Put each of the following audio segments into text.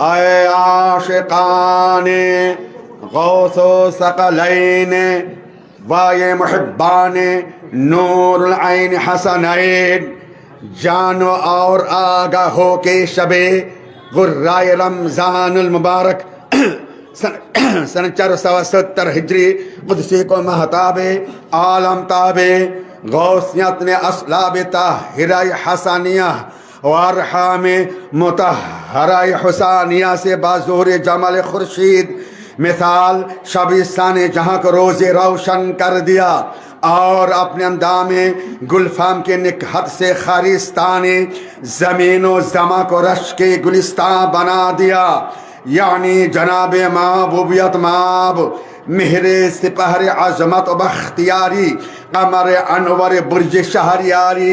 اے عاشقان، غوث و ثقلین وائے محبان، نور العین حسنین جانو اور آگاہ ہو کے شب غرائے رمضان المبارک، سن سن چار سو ستر ہجری، قدسی کو محتاب عالم تاب، غوثیت نے اسلاب طاہرہ حسانیہ وارحام متحرہ حسانیہ سے بازور جمال خورشید۔ مثال شبیستان جہاں کو روز روشن کر دیا۔ اور اپنے اندام گلفام کے نکہت سے خارستان زمین و زماں کو رش کے گلستان بنا دیا۔ یعنی جناب محبوبیت ماب মেহরে সিপাহারে আজমত বাখতিয়ারি আমারে আনোয়ারে বুর্জে শাহরিয়ারি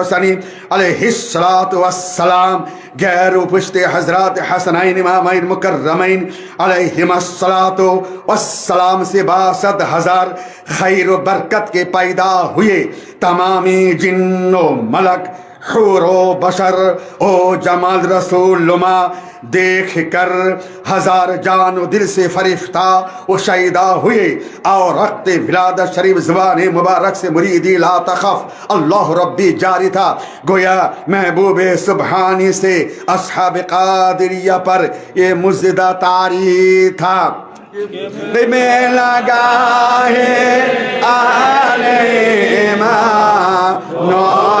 حسنی علیہ السلام غیر و پشت حضرات حسنین، امامین، مکرمین علیہم السلام والسلام سے باسد ہزار خیر و برکت کے پیدا ہوئے تمامی جن و ملک حور و بشر، او جمال رسول لما، دیکھ کر ہزار جان و دل سے فرشتہ و شہیدہ ہوئے۔ اور رقت ولادت شریف زبان مبارک سے مریدی لا تخف۔ اللہ ربی جاری تھا۔ گویا محبوب سبحانی سے اصحاب قادریہ پر یہ مزدہ تاری تھا۔ میں لگا ہے آلے ایمان نو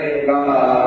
la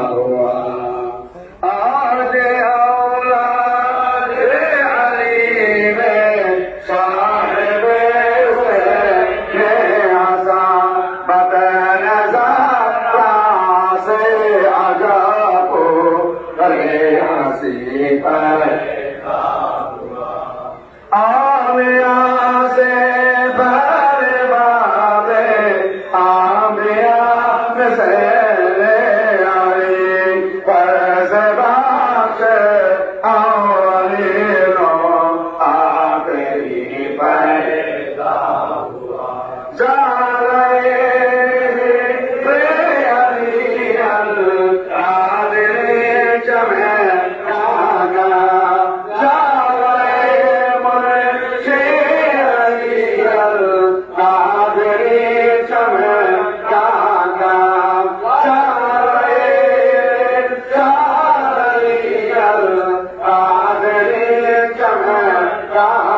God.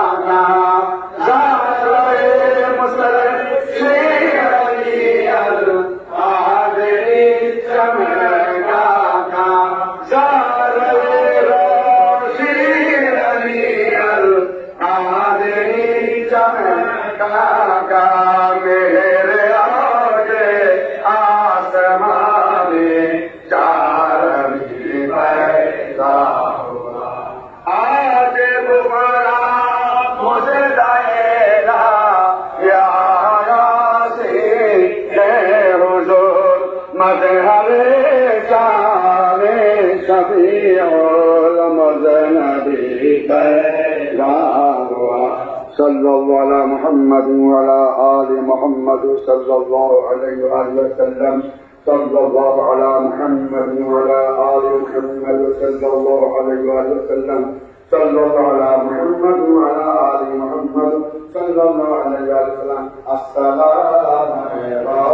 صلى الله على محمد وعلى آل محمد صلى الله عليه وآله وسلم. صلى الله على محمد وعلى آل محمد صلى الله عليه وآله وسلم. صلى الله على محمد وعلى آل محمد صلى الله عليه وآله وسلم. السلام عليكم.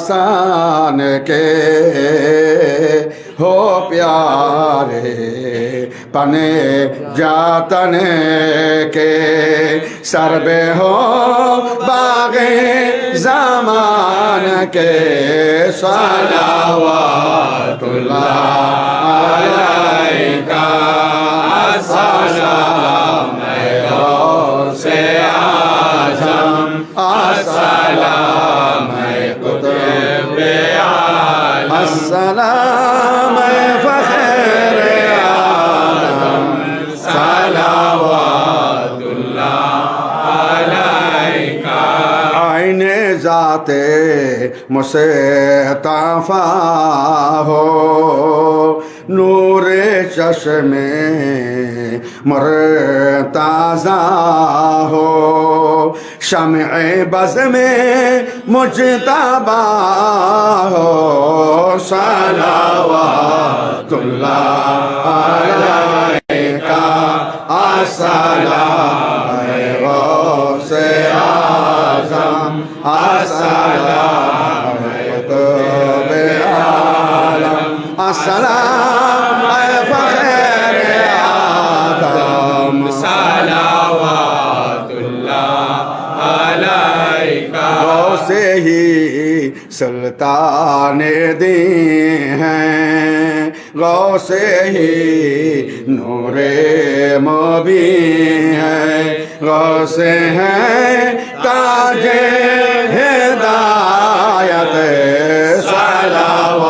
حسان کے ہو پیارے پنے جاتن کے سربے ہو باغ زمان کے صلوات اللہ علیکہ السلام عالم السلام فخر عالم صلوات عین ذات مصطفیٰ ہو نور چشم مرتازہ ہو شمع بز میں مجتبہ ہو صلوات اللہ علیکہ السلام غوث اعظم السلام قطب عالم السلام فخر آدم صلوات سے ہی سلطان دی ہیں۔ غوث ہی نور مبی ہیں۔ سے ہیں تاج ہدایت، صلوات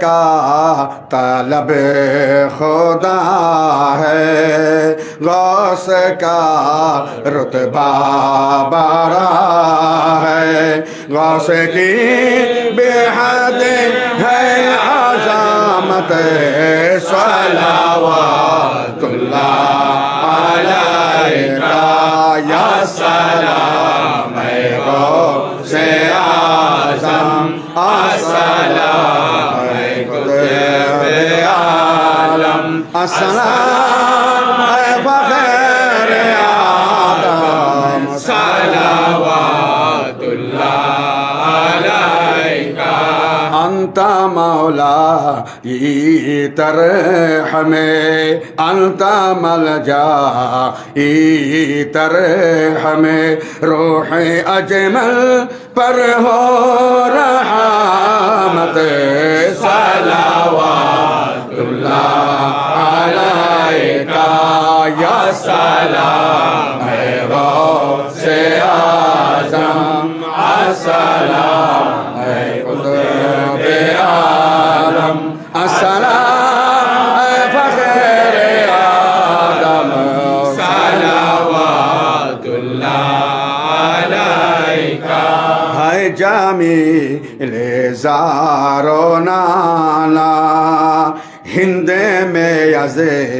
کا طلب خدا ہے۔ غوث کا رتبہ بارا ہے۔ غوث کی بے حد ہے عظامت صلوات اللہ علیکہ یا سلام اے غوث اعظم، السلام عالم السلام اے فخر آدم صلوات اللہ علیکہ انت مولا ترحم انت ملجا ترحم روح اجمل پر ہو رحمت صلوات Assalam ey Gavs-e Azam. Assalam ey Kudret-e Alam. Assalam ey Fakir-e Adam. Salavatullah aleyka Hay Cami-le Zarona Hinde me yazir